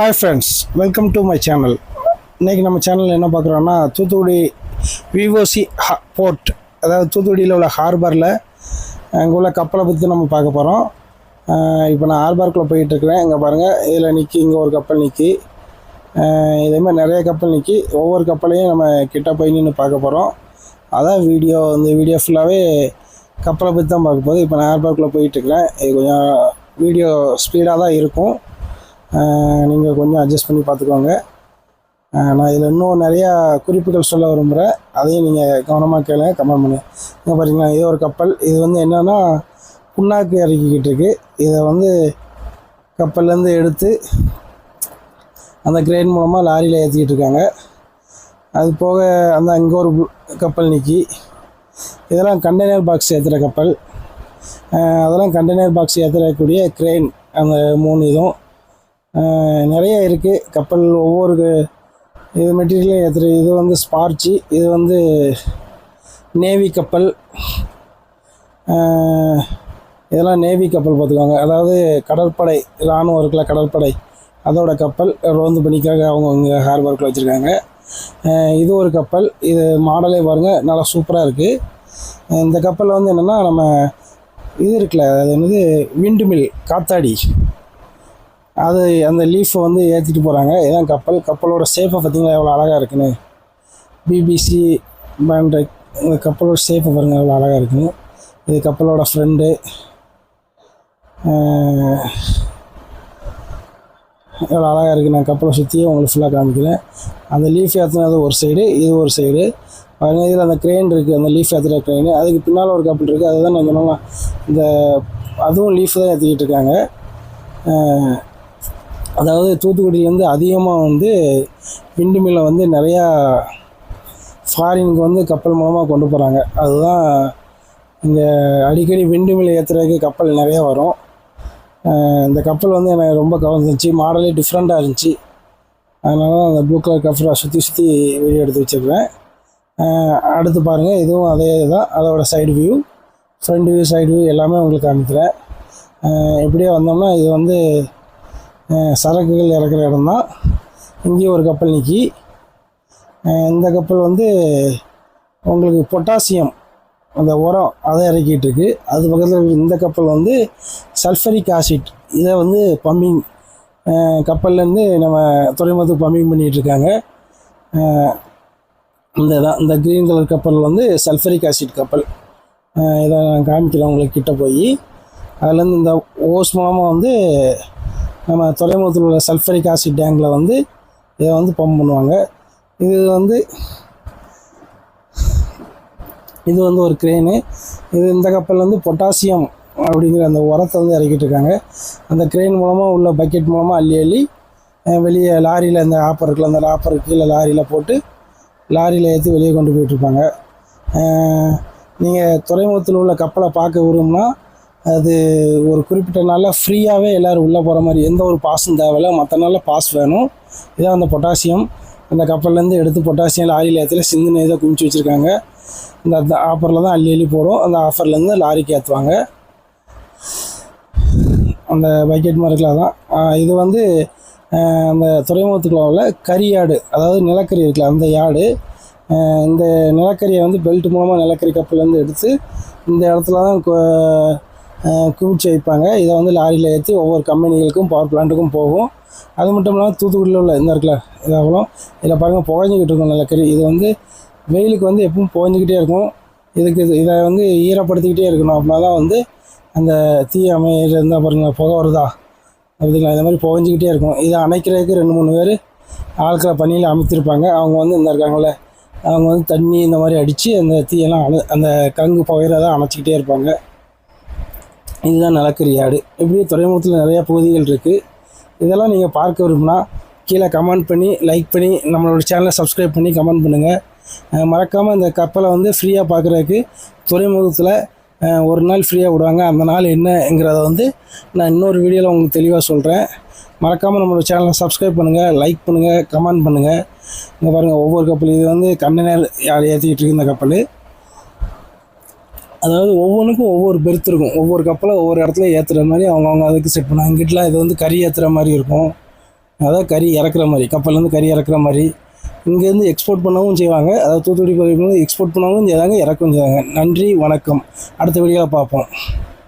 Hi friends welcome to my channel இன்றைக்கி நம்ம சேனலில் என்ன பார்க்குறோன்னா தூத்துக்குடி விவோசி போர்ட் அதாவது தூத்துக்குடியில் உள்ள ஹார்பரில் அங்கே உள்ள கப்பலை பற்றி நம்ம பார்க்க போகிறோம் இப்போ நான் ஹார்பருக்குள்ளே போயிட்டுருக்கிறேன் இங்கே பாருங்கள் இதில் நிற்கி இங்கே ஒரு கப்பல் நிற்கி இதேமாதிரி நிறைய கப்பல் நிற்கி ஒவ்வொரு கப்பலையும் நம்ம கிட்ட போய் நின்று பார்க்க போகிறோம் அதான் வீடியோ இந்த வீடியோ ஃபுல்லாகவே கப்பலை பற்றி தான் பார்க்க போகுது. இப்போ நான் ஹார்பருக்குள்ளே போயிட்டுருக்கிறேன் இது கொஞ்சம் வீடியோ ஸ்பீடாக தான் இருக்கும். நீங்கள் கொஞ்சம் அட்ஜஸ்ட் பண்ணி பார்த்துக்கோங்க. நான் இதில் இன்னும் நிறையா குறிப்புகள் சொல்ல விரும்புகிறேன் அதையும் நீங்கள் கவனமாக கேளுங்க கமெண்ட் பண்ணி இங்கே பார்த்தீங்களா இது ஒரு கப்பல். இது வந்து என்னென்னா புண்ணாக்கு இறக்கிக்கிட்டு இருக்கு. இதை வந்து கப்பல்லேருந்து எடுத்து அந்த கிரேன் மூலமாக லாரியில் ஏற்றிக்கிட்டு இருக்காங்க. அது போக அந்த அங்கே ஒரு கப்பல் நிற்கி இதெல்லாம் கண்டெய்னர் பாக்ஸ் ஏற்றுற கப்பல். அதெல்லாம் கண்டெய்னர் பாக்ஸ் ஏற்றக்கூடிய கிரெயின் அந்த மூணு இதுவும். நிறைய இருக்குது கப்பல் ஒவ்வொரு இது மெட்டீரியலும் ஏற்றுரு இது வந்து ஸ்பார்ச்சி இது வந்து நேவி கப்பல். இதெல்லாம் நேவி கப்பல் பார்த்துக்கோங்க அதாவது கடற்படை இராணுவம் இருக்குல்ல கடற்படை. அதோட கப்பல் ரோந்து பணிக்காக அவங்க இங்கே ஹார்பர்க்கில் வச்சுருக்காங்க. இது ஒரு கப்பல். இது மாடலே பாருங்கள் நல்லா சூப்பராக இருக்குது இந்த கப்பலில் வந்து என்னென்னா நம்ம இது இருக்குல்ல அது என்னது? விண்டு மில் காத்தாடி. அது அந்த லீஃபை வந்து ஏற்றிட்டு போகிறாங்க இதான் கப்பல். கப்பலோட சேஃபை பார்த்திங்களா எவ்வளோ அழகாக இருக்குன்னு. பிபிசி பேண்ட்ரைக் இந்த கப்பலோட சேஃபை பாருங்கள் எவ்வளோ அழகாக இருக்குன்னு. இது கப்பலோட ஃப்ரெண்டு எவ்வளோ அழகாக இருக்குது நான் கப்பலை சுற்றியே உங்களுக்கு ஃபுல்லாக காமிக்கிறேன். அந்த லீஃப் ஏற்றுனது ஒரு சைடு இது ஒரு சைடு பதினஞ்சில் அந்த க்ரெயின் இருக்குது அந்த லீஃப் ஏற்றுற க்ரெயின் அதுக்கு பின்னால் ஒரு கப்பல் இருக்குது அதுதான் நான் சொன்னால் இந்த அதுவும் லீஃப் தான் ஏற்றிக்கிட்டு இருக்காங்க. அதாவது தூத்துக்குடியிலேருந்து அதிகமாக வந்து விண்டு மில்லை வந்து நிறையா ஃபாரினுக்கு வந்து கப்பல் மூலமாக கொண்டு போகிறாங்க அதுதான் இங்கே அடிக்கடி விண்டு மில் ஏற்றுறதுக்கு கப்பல் நிறையா வரும். இந்த கப்பல் வந்து எனக்கு ரொம்ப கவர்ந்துச்சு மாடலே டிஃப்ரெண்ட்டாக இருந்துச்சு. அதனால தான் அந்த ப்ளூ கலர் கப்பலை சுற்றி சுற்றி வீடியோ எடுத்து வச்சுருக்கேன். அடுத்து பாருங்கள் இதுவும் அதே தான் அதோட side view front view side view எல்லாமே உங்களுக்கு அனுப்புகிறேன் எப்படியோ இப்படியே வந்தோம்னா இது வந்து சரக்குகள் இறக்குற இடம் தான் இங்கேயும் ஒரு கப்பல் நிற்கி இந்த கப்பல் வந்து உங்களுக்கு பொட்டாசியம் அந்த உரம் அதை இறக்கிட்டுருக்கு அது பக்கத்தில் இந்த கப்பல் வந்து சல்ஃபரிக் ஆசிட். இதை வந்து பம்பிங் கப்பல்லேருந்து நம்ம துறைமுகத்துக்கு பம்பிங் பண்ணிகிட்டு இருக்காங்க. இந்த தான் இந்த க்ரீன் கலர் கப்பல் வந்து சல்ஃபரிக் ஆசிட் கப்பல். இதை நான் காமிக்கிறேன் உங்களுக்கு கிட்டே போய். அதுலேருந்து இந்த ஓஸ் மூலமாக வந்து நம்ம துறைமுகத்தில் உள்ள சல்ஃபரிக் ஆசிட் டேங்கில் வந்து இதை வந்து பம்ப் பண்ணுவாங்க. இது வந்து இது வந்து ஒரு க்ரெயினு இது இந்த கப்பல் வந்து பொட்டாசியம் அப்படிங்கிற அந்த உரத்தை வந்து இறக்கிட்டு இருக்காங்க. அந்த க்ரெயின் மூலமாக உள்ள பக்கெட் மூலமாக அள்ளி அள்ளி வெளியே லாரியில் அந்த ஆப்பர் இருக்குல்ல அந்த ஆப்பர் கீழே லாரியில் போட்டு லாரியில் ஏற்றி வெளியே கொண்டு போயிட்டுருப்பாங்க நீங்கள் துறைமுகத்தில் உள்ள கப்பலை பார்க்க விரும்புனா அது ஒரு குறிப்பிட்ட நாளில் ஃப்ரீயாகவே எல்லோரும் உள்ளே போகிற மாதிரி எந்த ஒரு பாஸும் தேவையில்ல. மற்ற நாளில் பாஸ் வேணும். இதான் அந்த பொட்டாசியம் அந்த கப்பல்லேருந்து எடுத்து பொட்டாசியம் லாரியில் ஏற்றில சிந்துன இதை குமிச்சு வச்சுருக்காங்க. இந்த அந்த ஆஃபரில் தான் அள்ளி அள்ளி போடும். அந்த ஆஃபர்லேருந்து லாரிக்கு ஏற்றுவாங்க அந்த பக்கெட் மார்க்கில் தான். இது வந்து அந்த துறைமுகத்துக்குள்ள உள்ள கறி அதாவது நிலக்கரி இருக்குல்ல அந்த யாடு இந்த நிலக்கரியை வந்து பெல்ட் மூலமாக நிலக்கரி கப்பல்லேருந்து எடுத்து இந்த இடத்துல தான் குவிச்சு வைப்பாங்க. இதை வந்து லாரியில் ஏற்றி ஒவ்வொரு கம்பெனிகளுக்கும் பவர் பிளான்ட்டுக்கும் போகும். அது மட்டும் இல்லாமல் தூத்துக்குடியில் உள்ள இந்த இருக்குல்ல இதாகவும் இதில் பாருங்கள் புகஞ்சிக்கிட்டு இருக்கும் நிலக்கரி இது வந்து வெயிலுக்கு வந்து எப்பவும் புகஞ்சிக்கிட்டே இருக்கும். இதுக்கு இது- இதை வந்து ஈரப்படுத்திக்கிட்டே இருக்கணும். அப்படின்னா தான் வந்து அந்த தீ அமையிற இருந்தால் பாருங்கள் புகை வருதா? அப்படிங்களா? இந்த மாதிரி புகஞ்சிக்கிட்டே இருக்கும். இதை அணைக்கிறதுக்கு ரெண்டு மூணு பேர் ஆட்களை பணியில் அமைத்திருப்பாங்க. அவங்க வந்து இந்த இருக்காங்கல்ல அவங்க வந்து தண்ணி இந்த மாதிரி அடித்து அந்த தீயெல்லாம் அணு அந்த கங்கு புகையிறத அணைச்சிக்கிட்டே இருப்பாங்க. இதுதான் நிலக்கரி ஆடு. இப்படி துறைமுகத்தில் நிறையா பகுதிகள் இருக்குது இதெல்லாம் நீங்கள் பார்க்க விரும்புனா கீழே கமெண்ட் பண்ணி லைக் பண்ணி நம்மளோட சேனலை சப்ஸ்கிரைப் பண்ணி கமெண்ட் பண்ணுங்கள் மறக்காமல் இந்த கப்பலை வந்து ஃப்ரீயாக பார்க்குறதுக்கு துறைமுகத்தில் ஒரு நாள் ஃப்ரீயாக விடுவாங்க. அந்த நாள் என்னங்கிறத வந்து நான் இன்னொரு வீடியோவில் உங்களுக்கு தெளிவாக சொல்கிறேன் மறக்காமல் நம்மளோட சேனலை சப்ஸ்கிரைப் பண்ணுங்கள் லைக் பண்ணுங்கள் கமெண்ட் பண்ணுங்கள் இங்கே பாருங்கள் ஒவ்வொரு கப்பல். இது வந்து கண்டெய்னர் யார் ஏற்றிக்கிட்டு இருக்கு இந்த கப்பல்? அதாவது ஒவ்வொன்றுக்கும் ஒவ்வொரு பெருத்து இருக்கும். ஒவ்வொரு கப்பலை ஒவ்வொரு இடத்துல ஏற்றுற மாதிரி அவங்கவுங்க அதுக்கு செட் பண்ணாங்க இங்கிட்டலாம் இது வந்து கறி ஏற்றுற மாதிரி இருக்கும். அதாவது கறி இறக்குற மாதிரி கப்பல்லேருந்து கறி இறக்குற மாதிரி. இங்கேருந்து எக்ஸ்போர்ட் பண்ணவும் செய்வாங்க. அதாவது தூத்துக்குடி பகுதியிலேருந்து எக்ஸ்போர்ட் பண்ணவும் செய்வாங்க இறக்கவும் செய்வாங்க நன்றி வணக்கம். அடுத்த வீடியோவில் பார்ப்போம்.